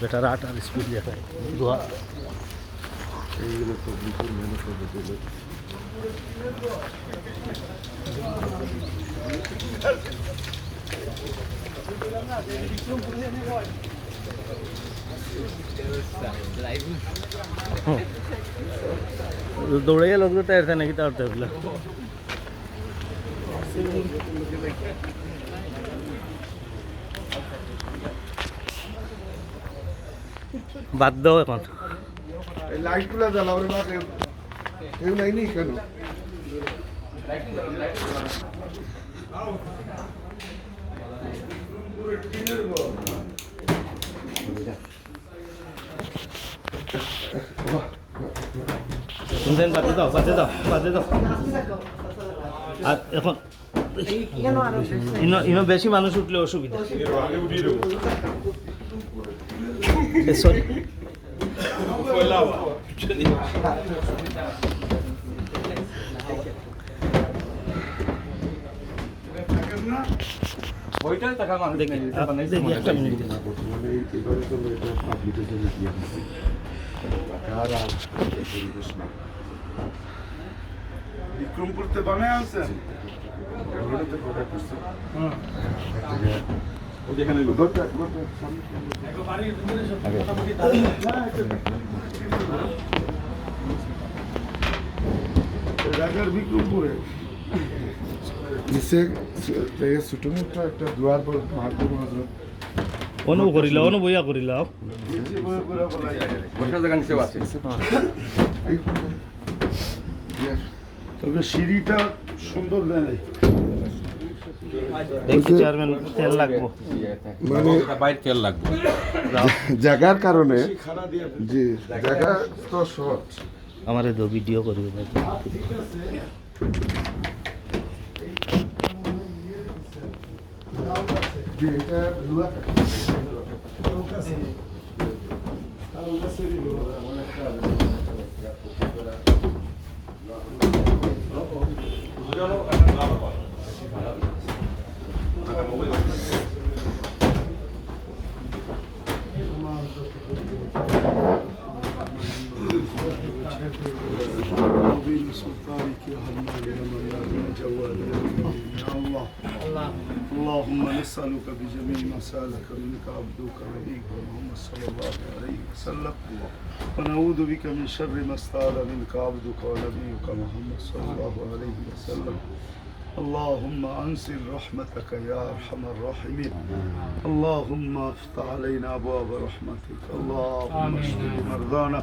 बेटा रात are speed लेता था। दुआ। हम्म। ये लोग तो बिल्कुल मेहनत कर लोग तो तैरते ना कि तैरते বাদ দাও এখন। লাইটগুলো জ্বালাও রে। কেউ কেউ নাই নি কেন শুনছেন? বাদে দাও বাদে দাও বাদে দাও। আর এখন ইনো বেশি মানুষ উঠলে অসুবিধা। না বিক্রমপুরতে বানায় আনছেন? ঢাকার বিক্রমপুরে। নিচে ছোট মোটো একটা দুয়ার পর অনু করিলা অনু বইয়া করিলা। তবে সিঁড়িটা সুন্দর দেয় জায়গার কারণে জি জায়গা তো শর্ট আমার তো ভিডিও করিবে নাকি اللهم نسألك بجميع ما سألك منك عبدك نبيك محمد صلى الله عليه وسلم. ونعوذ بك من شر ما استعاذ منك عبدك ونبيك محمد صلى الله عليه وسلم. اللهم أنزل رحمتك يا أرحم الراحمين. اللهم افتح علينا أبواب رحمتك. اللهم اشف مرضانا.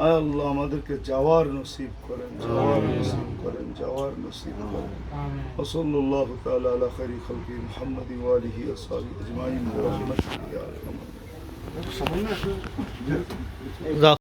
আল্লাহ আমাদেরকে যাওয়ার নসিব করেন যাওয়ার নসিব করেন যাওয়ার নসিব করেন ওসল্লাহ তাআলা আলা খাইরি খালকি মুহাম্মদ ওয়া আলিহি ওয়া সাহবিহি আজমাইন ওয়া রাহমাতুল্লাহি আলাইহি